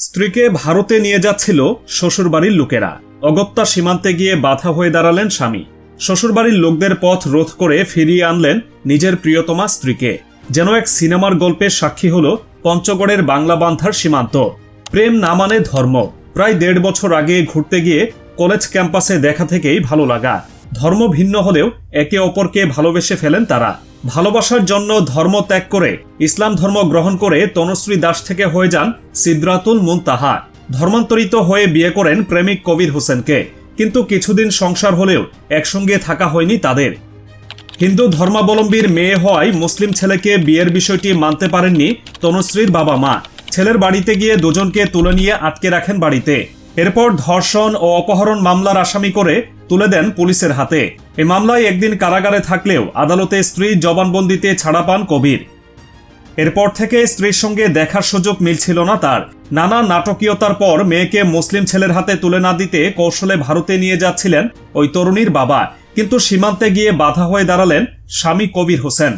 স্ত্রীকে ভারতে নিয়ে যাচ্ছিল শ্বশুরবাড়ির লোকেরা। অগত্যা সীমান্তে গিয়ে বাধা হয়ে দাঁড়ালেন স্বামী। শ্বশুরবাড়ির লোকদের পথ রোধ করে ফিরিয়ে আনলেন নিজের প্রিয়তমা স্ত্রীকে। যেন এক সিনেমার গল্পের সাক্ষী হল পঞ্চগড়ের বাংলা বান্ধার সীমান্ত। প্রেম না মানে ধর্ম। প্রায় দেড় বছর আগে ঘুরতে গিয়ে কলেজ ক্যাম্পাসে দেখা থেকেই ভালো লাগা। ধর্ম ভিন্ন হলেও একে অপরকে ভালোবেসে ফেলেন তারা। ভালোবাসার জন্য ধর্ম ত্যাগ করে, ইসলাম ধর্ম গ্রহণ করে তনুশ্রী দাস থেকে হয়ে যান সিদ্রাতুল মুনতাহা ধর্মান্তরিত হয়ে বিয়ে করেন প্রেমিক কবির হোসেনকে। কিন্তু কিছুদিন সংসার হলেও একসঙ্গে থাকা হয়নি তাদের। হিন্দু ধর্মাবলম্বীর মেয়ে হওয়ায় মুসলিম ছেলেকে বিয়ের বিষয়টি মানতে পারেননি তনুশ্রীর বাবা মা। ছেলের বাড়িতে গিয়ে দুজনকে তুলে নিয়ে আটকে রাখেন বাড়িতে। এরপর ধর্ষণ ও অপহরণ মামলার আসামি করে তুলে দেন পুলিশের হাতে। এ মামলায় একদিন কারাগারে থাকলেও আদালতে স্ত্রী জবানবন্দিতে ছাড়া পান কবির। এরপর থেকে স্ত্রীর সঙ্গে দেখার সুযোগ মিলছিল না তার। নানা নাটকীয়তার পর মেয়েকে মুসলিম ছেলের হাতে তুলে না দিতে কৌশলে ভারতে নিয়ে যাচ্ছিলেন ওই তরুণীর বাবা। কিন্তু সীমান্তে গিয়ে বাধা হয়ে দাঁড়ালেন স্বামী কবির হোসেন।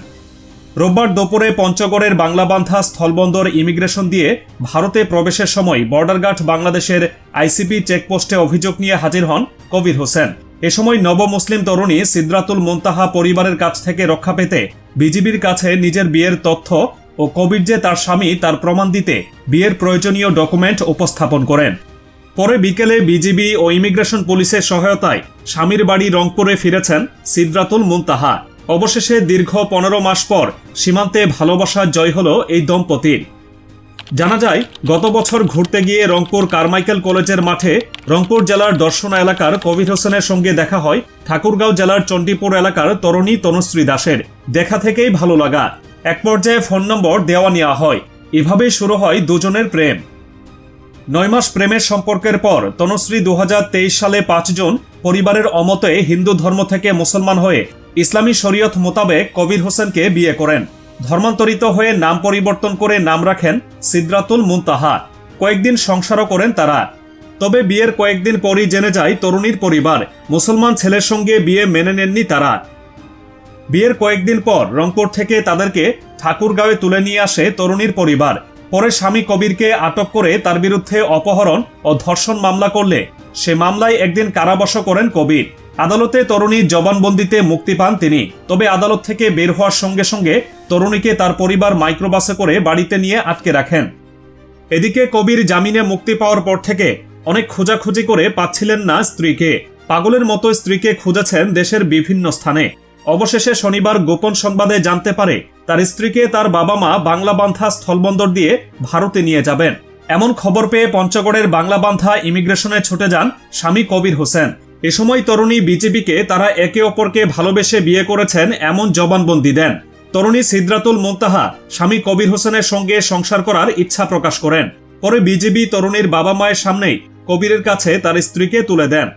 রোববার দুপুরে পঞ্চগড়ের বাংলাবান্ধা স্থলবন্দর ইমিগ্রেশন দিয়ে ভারতে প্রবেশের সময় বর্ডার গার্ড বাংলাদেশের আইসিপি চেকপোস্টে অভিযোগ নিয়ে হাজির হন কবির হোসেন। এ সময় নবমুসলিম তরুণী সিদ্রাতুল মুনতাহা পরিবারের কাছ থেকে রক্ষা পেতে বিজিবির কাছে নিজের বিয়ের তথ্য ও কবির যে তার স্বামী তার প্রমাণ দিতে বিয়ের প্রয়োজনীয় ডকুমেন্ট উপস্থাপন করেন। পরে বিকেলে বিজিবি ও ইমিগ্রেশন পুলিশের সহায়তায় স্বামীর বাড়ি রংপুরে ফিরেছেন সিদ্রাতুল মুনতাহা। অবশেষে দীর্ঘ পনেরো মাস পর সীমান্তে ভালোবাসার জয় হল এই দম্পতির। জানা যায়, গত বছর ঘুরতে গিয়ে রংপুর কারমাইকেল কলেজের মাঠে রংপুর জেলার দর্শনা এলাকার কবির হোসেনের সঙ্গে দেখা হয় ঠাকুরগাঁও জেলার চণ্ডীপুর এলাকার তরুণী তনুশ্রী দাসের। দেখা থেকেই ভালো লাগা। এক পর্যায়ে ফোন নম্বর দেওয়া নেওয়া হয়। এভাবেই শুরু হয় দুজনের প্রেম। নয় মাস প্রেমের সম্পর্কের পর তনুশ্রী দু হাজার তেইশ সালে পাঁচ জুন পরিবারের অমতে হিন্দু ধর্ম থেকে মুসলমান হয়ে ইসলামী শরীয়ত মোতাবেক কবির হোসেনকে বিয়ে করেন। ধর্মান্তরিত হয়ে নাম পরিবর্তন করে নাম রাখেন সিদ্রাতুল মুনতাহা। কয়েকদিন সংসারও করেন তারা। তবে বিয়ের কয়েকদিন পরই জেনে যায় তরুণীর পরিবার, মুসলমান ছেলের সঙ্গে বিয়ে মেনে নেননি তারা। বিয়ের কয়েকদিন পর রংপুর থেকে তাদেরকে ঠাকুরগাঁওয়ে তুলে নিয়ে আসে তরুণীর পরিবার। পরে স্বামী কবিরকে আটক করে তার বিরুদ্ধে অপহরণ ও ধর্ষণ মামলা করলে সে মামলায় একদিন কারাবাস করেন কবির। আদালতে তরুণীর জবানবন্দিতে মুক্তি পান তিনি। তবে আদালত থেকে বের হওয়ার সঙ্গে সঙ্গে তরুণীকে তার পরিবার মাইক্রোবাসে করে বাড়িতে নিয়ে আটকে রাখেন। এদিকে কবির জামিনে মুক্তি পাওয়ার পর থেকে অনেক খোঁজাখুঁজি করে পাচ্ছিলেন না স্ত্রীকে। পাগলের মতো স্ত্রীকে খুঁজেছেন দেশের বিভিন্ন স্থানে। অবশেষে শনিবার গোপন সংবাদে জানতে পারে, তার স্ত্রীকে তার বাবা মা বাংলাবান্ধা স্থলবন্দর দিয়ে ভারতে নিয়ে যাবেন। এমন খবর পেয়ে পঞ্চগড়ের বাংলাবান্ধা ইমিগ্রেশনে ছুটে যান স্বামী কবির হোসেন। এ সময় তরুণী বিজেপিকে তারা একে অপরকে ভালোবেসে বিয়ে করেছেন এমন জবানবন্দি দেন। তরুণী সিদ্রাতুল মোন্তাহা, স্বামী কবির হোসেনের সঙ্গে সংসার করার ইচ্ছা প্রকাশ করেন। পরে বিজেপি তরুণীর বাবা মায়ের সামনেই কবিরের কাছে তার স্ত্রীকে তুলে দেন।